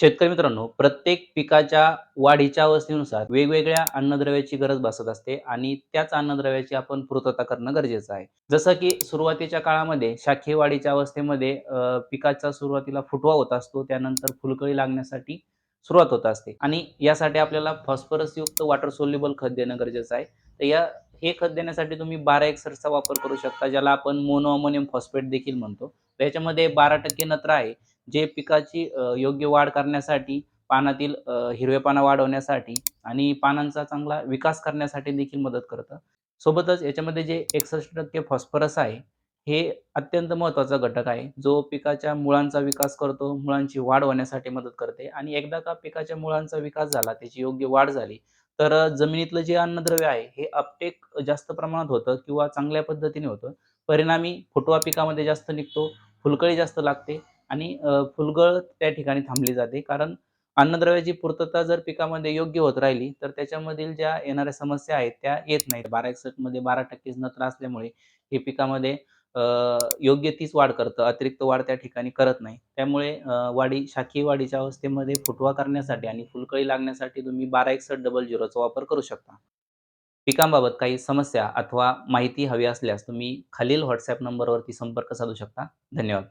शेतकरी मित्रांनो, प्रत्येक पिकाच्या वाढीच्या अवस्थेनुसार वेगवेगळ्या अन्नद्रव्याची गरज भासत असते आणि त्याच अन्नद्रव्याची आपण पूर्तता करणं गरजेचं आहे. जसं की सुरुवातीच्या काळामध्ये शाखीय वाढीच्या अवस्थेमध्ये पिकाचा सुरुवातीला फुटवा होत असतो. त्यानंतर फुलकळी लागण्यासाठी सुरुवात होत असते आणि यासाठी आपल्याला फॉस्फरसयुक्त वॉटर सोल्युबल खत देणं गरजेचं आहे. तर या हे खत देण्यासाठी तुम्ही 12-1चा वापर करू शकता, ज्याला आपण मोनो अमोनियम फॉस्फेट देखील म्हणतो. याच्यामध्ये 12% नत्र आहे, जे पिकाची योग्य वाढ करण्यासाठी, पानातील अ, हिरवेपणा वाढवण्यासाठी आणि पानांचा चांगला विकास करण्यासाठी देखील मदत करतं. सोबतच याच्यामध्ये जे 61% फॉस्फरस आहे, हे अत्यंत महत्त्वाचा घटक आहे, जो पिकाच्या मुळांचा विकास करतो, मुळांची वाढ होण्यासाठी मदत करते आणि एकदा का पिकाच्या मुळांचा विकास झाला, त्याची योग्य वाढ झाली, तर जमिनीतलं जे अन्नद्रव्य आहे, हे अपटेक जास्त प्रमाणात होतं किंवा चांगल्या पद्धतीने होतं. परिणामी फुटवा पिकामध्ये जास्त निघतो, फुलकळी जास्त लागते आणि फुलगळ त्या ठिकाणी थांबली जाते. कारण अन्नद्रव्याची पूर्तता जर पिकामध्ये योग्य होत राहिली, तर त्याच्यामधील ज्या येणाऱ्या समस्या आहेत, त्या येत नाहीत. 1261 मध्ये 12%च नत्र असल्यामुळे हे पिकामध्ये योग्य तीच वाढ करतं. अतिरिक्त वाढ त्या ठिकाणी करत नाही. त्यामुळे वाढी शाखीय वाढीच्या अवस्थेमध्ये फुटवा करण्यासाठी आणि फुलकळी लागण्यासाठी तुम्ही 126100चा वापर करू शकता. पिकांबाबत काही समस्या अथवा माहिती हवी असल्यास तुम्ही खालील व्हॉट्सअप नंबरवरती संपर्क साधू शकता. धन्यवाद.